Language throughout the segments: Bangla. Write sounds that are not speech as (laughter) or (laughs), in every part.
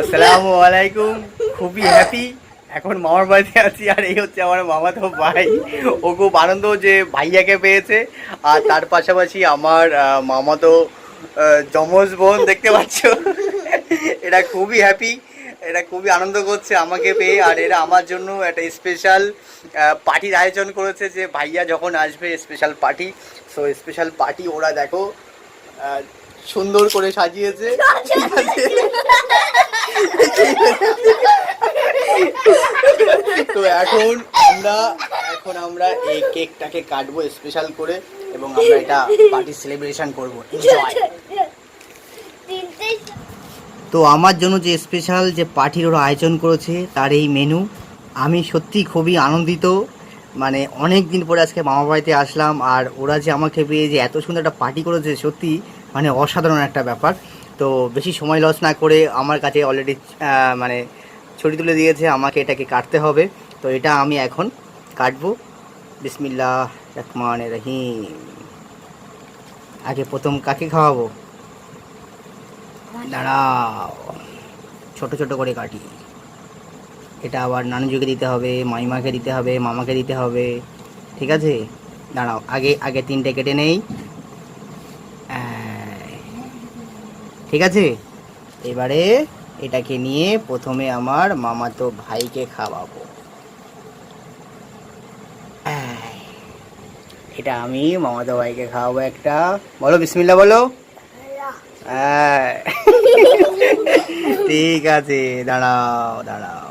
আসসালামু আলাইকুম। খুবই হ্যাপি এখন মামার বাড়িতে আছি আর এই হচ্ছে আমার মামাতো ভাই। ও খুব আনন্দ যে ভাইয়াকে পেয়েছে। আর তার পাশাপাশি আমার মামাতো যমজ বোন দেখতে পাচ্ছ। এটা খুবই হ্যাপি এরা খুবই আনন্দ করছে আমাকে পেয়ে। আর এরা আমার জন্য একটা স্পেশাল পার্টির আয়োজন করেছে যে ভাইয়া যখন আসবে special party so special party ওরা দেখো সুন্দর করে সাজিয়েছে। ঠিক আছে তো এখন আমরা এখন আমরা এই কেকটাকে কাটবো স্পেশাল করে এবং আমরা এটা পার্টি সেলিব্রেশন করব। তো আমার জন্য যে স্পেশাল যে পার্টির ওরা আয়োজন করেছে, তার এই মেনু আমি সত্যি খুবই আনন্দিত। মানে অনেক দিন পরে আজকে মামা বাড়িতে আসলাম, আর ওরা যে আমাকে পেয়ে যে এত সুন্দর একটা পার্টি করেছে সত্যি মানে অসাধারণ একটা ব্যাপার। তো বেশি সময় লস না করে আমার কাছে অলরেডি মানে ছড়ি তুলে দিয়েছে, আমাকে এটাকে কাটতে হবে। তো এটা আমি এখন কাটবো। বিসমিল্লাহ রহমান রহিম। আগে প্রথম কাকে খাওয়াবো? দাঁড়াও। ছোট ছোট করে কাটি। এটা আবার নানুজুকে দিতে হবে মাইমাকে দিতে হবে মামাকে দিতে হবে। ঠিক আছে? দাঁড়াও আগে আগে তিনটে কেটে নেই। ঠিক আছে? এবারে এটাকে নিয়ে প্রথমে আমার মামাতো ভাইকে খাওয়াবো। এটা আমি মামাতো ভাইকে খাওয়াবো একটা। বলো বিসমিল্লা বলো। হ্যাঁ। (laughs) ঠিক আছে দাঁড়াও দাঁড়াও।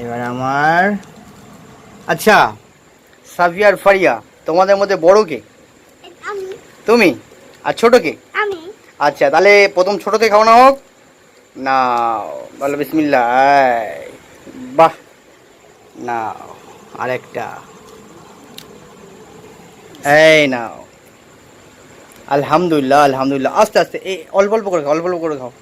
এবার আমার আচ্ছা সাফিয়ার ফারিয়া তোমাদের মধ্যে বড় কে? তুমি? আর ছোট কে? আচ্ছা তাহলে প্রথম ছোটতে খাওয়ানো হোক। না বলো বিসমিল্লা বাহ। না আরেকটা। এই নাও। আলহামদুলিল্লাহ আলহামদুলিল্লাহ। আস্তে আস্তে এই অল্প অল্প করে খাও অল্প অল্প করে খাও।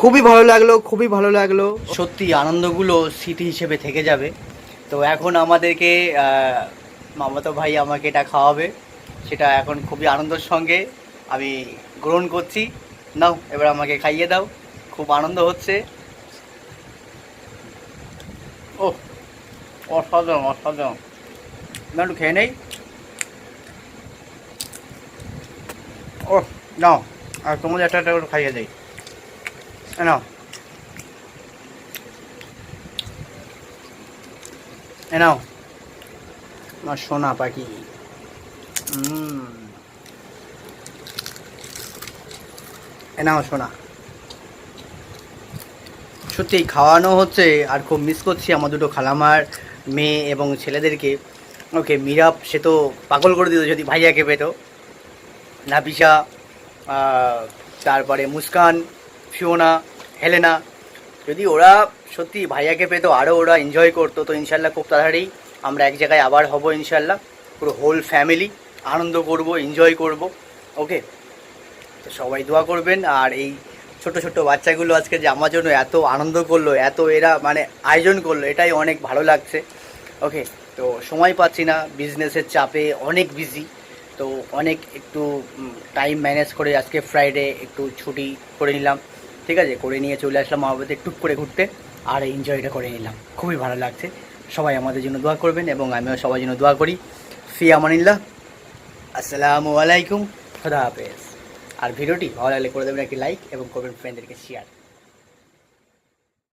খুবই ভালো লাগল খুবই ভালো লাগল। সত্যি আনন্দগুলো স্মৃতি হিসেবে থেকে যাবে। তো এখন আমাদেরকে মামাতো ভাই আমাকে এটা খাওয়াবে। সেটা এখন খুবই আনন্দের সঙ্গে আমি গ্রহণ করছি। নাও এবার আমাকে খাইয়ে দাও। খুব আনন্দ হচ্ছে। ও অসাধারণ অসাধারণ। না একটু খেয়ে নেই? ও নাও, আর তোমাদের একটা একটা খাইয়ে এ নাও। এ নাও। আমার সোনা পাখি। এ নাও সোনা। সত্যি, খাওয়ানো হচ্ছে আর খুব মিস করছি আমার দুটো খালামার মেয়ে এবং ছেলেদেরকে। ওকে, মিরাপ, সে তো পাগল করে দিত যদি ভাইয়াকে পেতো। নাবিশা তারপরে মুস্কান, ফিওনা, হেলেনা। যদি ওরা সত্যি ভাইয়াকে পেতো আরও ওরা এনজয় করতো, তো ইনশাল্লাহ খুব তাড়াতাড়ি আমরা এক জায়গায় আবার হব ইনশাল্লাহ। পুরো হোল ফ্যামিলি আনন্দ করব এনজয় করব ওকে তো সবাই দোয়া করবেন, আর এই ছোট ছোট বাচ্চাগুলো আজকে যে আমার জন্য এত আনন্দ করল, এত এরা মানে আয়োজন করল, এটাই অনেক ভালো লাগছে ওকে তো সময় পাচ্ছি না বিজনেসের চাপে অনেক বিজি তো অনেক একটু টাইম ম্যানেজ করে আজকে ফ্রাইডে একটু ছুটি করে নিলাম। ঠিক আছে? করে নিয়ে চলে আসলাম বাড়িতে টুক করে ঘুরতে আর এনজয়টা করে নিলাম। খুবই ভালো লাগছে। সবাই আমাদের জন্য দোয়া করবেন এবং আমিও সবার জন্য দোয়া করি। ফি আমানিল্লাহ আসসালামু আলাইকুম। খোদা হাফেজ। আর ভিডিওটি ভালো লাগলে করে দেবেন একটি লাইক এবং করবেন ফ্রেন্ডদেরকে শেয়ার